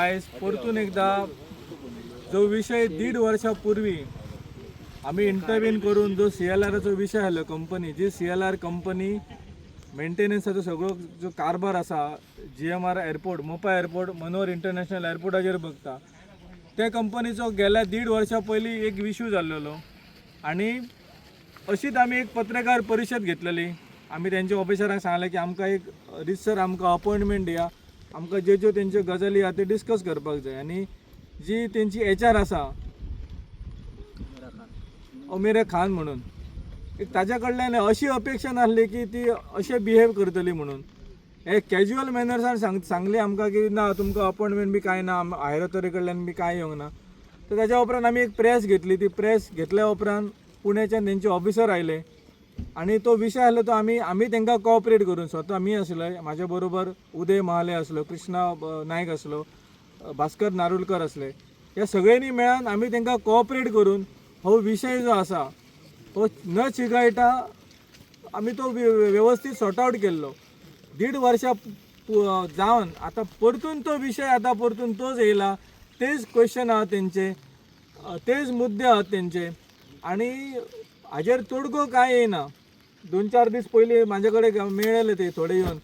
आयज परतून एकदा जो विषय दीड वर्षापूर्वी आम्ही इंटरव्हीन करून जो सी एल आरचो विषय आसलो company G C L R company मेंटेनन्साचो सगळो जो कारभार आसा G M R airport Mopa airport Manohar international एअरपोर्टाचेर बघता त्या कंपनीचो गेल्या दीड वर्सां पयलीं एक इश्यू जाल्लो आनी अशीच आमी एक पत्रकार परिशद घेतलेली. आमी तेंच्या ऑफिसरांक सांगलें की आमकां एक रिसर आमकां अपॉइंटमेंट दिया. आमकां ज्यो ज्यो तेंच्यो गजाली आहा त्यो डिस्कस करपाक जाय. आनी जी तेंची एच आर आसा अमिरे खान म्हणून एक ताज्या कडल्यान अशी अपेक्षा नासली की ती अशें बिहेव करतली म्हणून. हे कॅज्युअल मॅनर्सान सांग सांगली आमकां की ना तुमकां अपॉइंटमेंट बी कांय ना हायर ऑथॉरिटी कडल्यान बी कांय येवंक ना. तर त्याच्या उपरांत आमी एक प्रेस घेतली. ती प्रेस घेतल्या उपरांत पुण्याच्यान तेंचे ऑफिसर आयले. आणि तो विषय आसलो तो आमी आमी तेंकां कॉपरेट करून स्वता मी आसलो म्हाज्या बरोबर उदय महाले आसलो कृष्णा नायक आसलो भास्कर नारुलकर असले ह्या सगळ्यांनी मेळून आमी तेंकां कॉपरेट करून हो विशय जो आसा तो न चिगायटा आमी तो व्य- व्यवस्थीत सॉर्ट आउट केल्लो दीड वर्सां जावन आतां परतून तो विशय आतां परतून तोच येयला तेच क्वेश्चन आहा तेंचे तेच मुद्दे आहात तेंचे आणि हाजेर तोडगो काय येयना दोन चार दीस पयलीं म्हाजे कडेन मेळ्ळेले ते थोडे येवन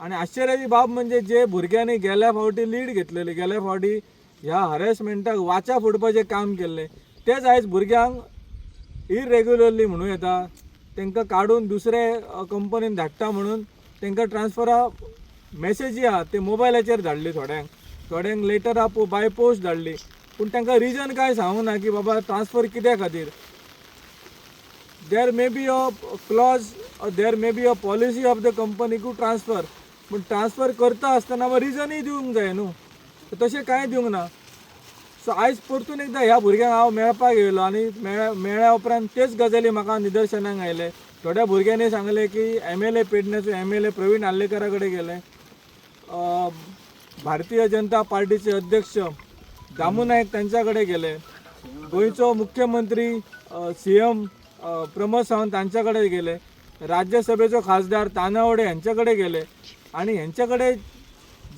आनी आश्चर्याची बाब म्हणजे जे भुरग्यांनी गेल्या फावटी लीड घेतलेली गेल्या फावटी ह्या हरेसमेंटाक वाचा फोडपाचें काम केल्लें तेच आयज भुरग्यांक इरेग्युलरली म्हणूं येता. तांकां काडून दुसरे कंपनीन धाडटा म्हणून तांकां ट्रान्सफरा मॅसेजी आहा ते मोबायलाचेर धाडली थोड्यांक. थोड्यांक लेटर आहा बाय पोस्ट धाडली. पूण तांकां रिजन काय सांगूंक ना की बाबा ट्रान्सफर कित्या खातीर? There may be a clause there may be a policy of the company to transfer. पूण ट्रान्सफर करता आसतना रिजनूय दिवंक जाय न्हू तशें कांय दिवंक ना? सो आयज परतून एकदां ह्या भुरग्यांक हांव मेळपाक येयलो आनी मेळ्या मेळ्ळ्या उपरांत तेच गजाली म्हाका निदर्शनाक आयले. थोड्या भुरग्यांनी सांगलें की एम एल ए पेडण्याचो एम एल ए प्रवीण आल्लेकरा कडेन गेले भारतीय जनता पार्टीचे अध्यक्ष दामू नायक तांच्या कडेन गेले. गोंयचो मुख्यमंत्री सी एम प्रमोद सावंत तांच्या कडेन गेले. राज्यसभेचो खासदार तानावडे यांच्याकडे गेले. आणि यांच्याकडे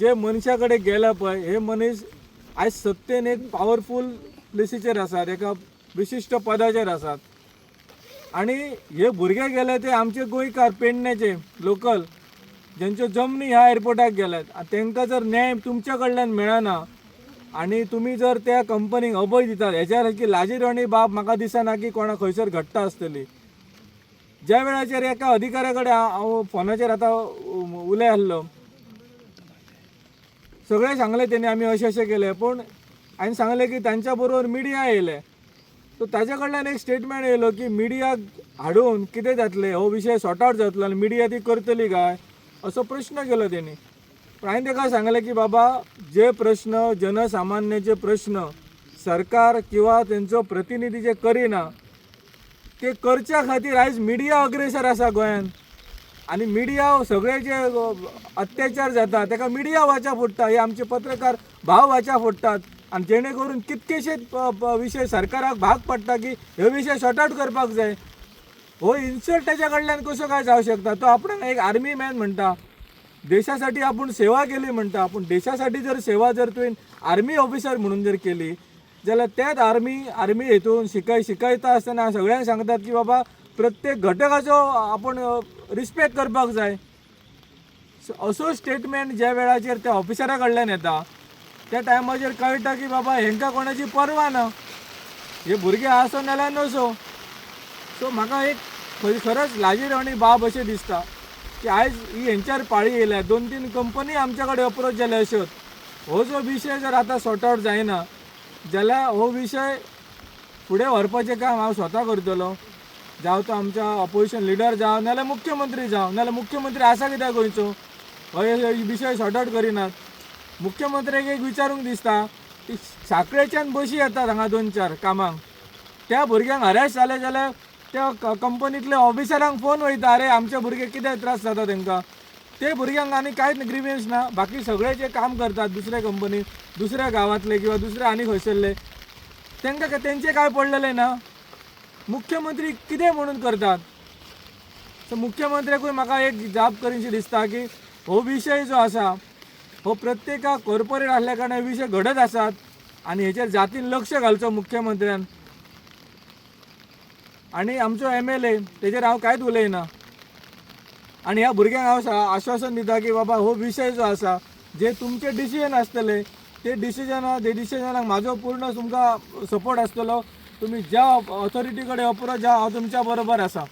जे मनशा कडेन गेला पळय हे मनीस आयज सत्तेन एक पावरफूल प्लेसीचेर आसात एका विशिश्ट पदाचेर आसात आणि हे भुरगे गेले ते आमचे गोंयकार पेडण्याचे लोकल ज्यांच्यो जमनी ह्या एअरपोर्टाक गेल्यात. आनी तांकां जर न्याय तुमच्या कडल्यान मेळना आणि तुम्ही जर त्या कंपनीक अभय दितात हेच्या सारकी लाजीरवाणी बाब म्हाका दिसना की कोणा खंयसर घडटा आसतली ज्या वेळाचेर एका अधिकाऱ्या कडेन हांव हो फोनाचेर आतां उलय आसलो सगळें सांगलें तेणी आमी अशें अशें केलें पूण हांवें सांगलें की तांच्या बरोबर मिडिया येयले. सो ताचे कडल्यान एक स्टेटमेंट येयलो की मिडियाक हाडून कितें जातलें हो विशय सॉर्ट आवट जातलो आनी मिडिया ती करतली काय असो प्रश्न केलो तेणी पण हांवें सांगलें की बाबा जे प्रश्न जनसामान्याचे प्रश्न सरकार किंवा तेंचो प्रतिनिधी जे करिना ते करच्या खातीर आयज मिडिया अग्रेसर आसा गोंयांत आनी मिडिया सगळे जे अत्याचार जाता ताका मिडिया वाचा फोडटा हे आमचे पत्रकार भाव वाचा फोडटात. आनी जेणे करून कितकेशेच विशय सरकाराक भाग पडटा की हे विशय सॉर्ट आउट करपाक जाय. हो इन्सल्ट ताच्या कडल्यान कसो काय जावं शकता? तो आपण एक आर्मी मॅन म्हणटा. देशासाठी आपण सेवा केली म्हणटा पूण देशासाठी जर सेवा जर तुवें आर्मी ऑफिसर म्हणून जर केली जाल्यार त्याच आर्मी आर्मी हेतून शिकाय शिकयता आसतना सगळ्यांक सांगतात की बाबा प्रत्येक घटकाचो आपण रिस्पेक्ट करपाक जाय. असो स्टेटमेंट ज्या वेळाचेर त्या ऑफिसरा कडल्यान येता त्या टायमाचेर कळटा की बाबा हेंका कोणाची पर्वा ना. हे भुरगे आसो नाल्यार नसो. सो म्हाका एक खंय खरंच लाजीरवाणी बाब अशें दिसता. की आयज ही हेंच्यार पाळी येयल्या दोन तीन कंपनी आमच्या कडेन अप्रोच जाल्या अश्योच हो जो विशय जर आतां सॉर्ट आउट जायना जाल्यार हो विशय फुडें व्हरपाचें काम हांव स्वता करतलो. जावं तो आमच्या ऑपोजिशन लिडर जावं नाल्यार मुख्यमंत्री जावं नाल्यार मुख्यमंत्री आसा कित्याक गोंयचो हो विशय सॉर्ट आउट करिनात मुख्यमंत्र्याक एक विचारूंक दिसता की साखळेच्यान बशी येतात हांगा दोन चार कामांक. त्या भुरग्यांक हरेस जाले जाल्यार त्या क- कंपनींतल्या ऑफिसरांक फोन वयता अरे आमचे भुरगे कितें त्रास जाता तांकां ते भुरग्यांक आनी कांयच ग्रिवियन्स ना. बाकी सगळे जे काम करतात दुसऱ्या कंपनी दुसऱ्या गांवांतले किंवा दुसऱ्या आनी खंयसरले तांकां तेंचे काय पडलेले ना? मुख्यमंत्री कितें म्हणून करतात? सो मुख्यमंत्र्याकूय म्हाका एक जाप करीशी दिसता की हो विशय जो आसा हो प्रत्येका कॉर्पोरेट असल्या कारणान विशय घडत आसात आनी हेचेर जातीन लक्ष घालचो मुख्यमंत्र्यान. आणि आमचो एम एल ए तेजेर हांव कांयच उलयना आणि ह्या भुरग्यांक हांव आश्वासन दिता की बाबा हो विशय जो आसा जे तुमचे डिसिजन आसतले ते डिसिजन ते डिसिजनाक म्हाजो पूर्ण तुमकां सपोर्ट आसतलो तुम्ही ज्या ऑथॉरिटी कडेन अप्रोच जा हांव तुमच्या बरोबर आसा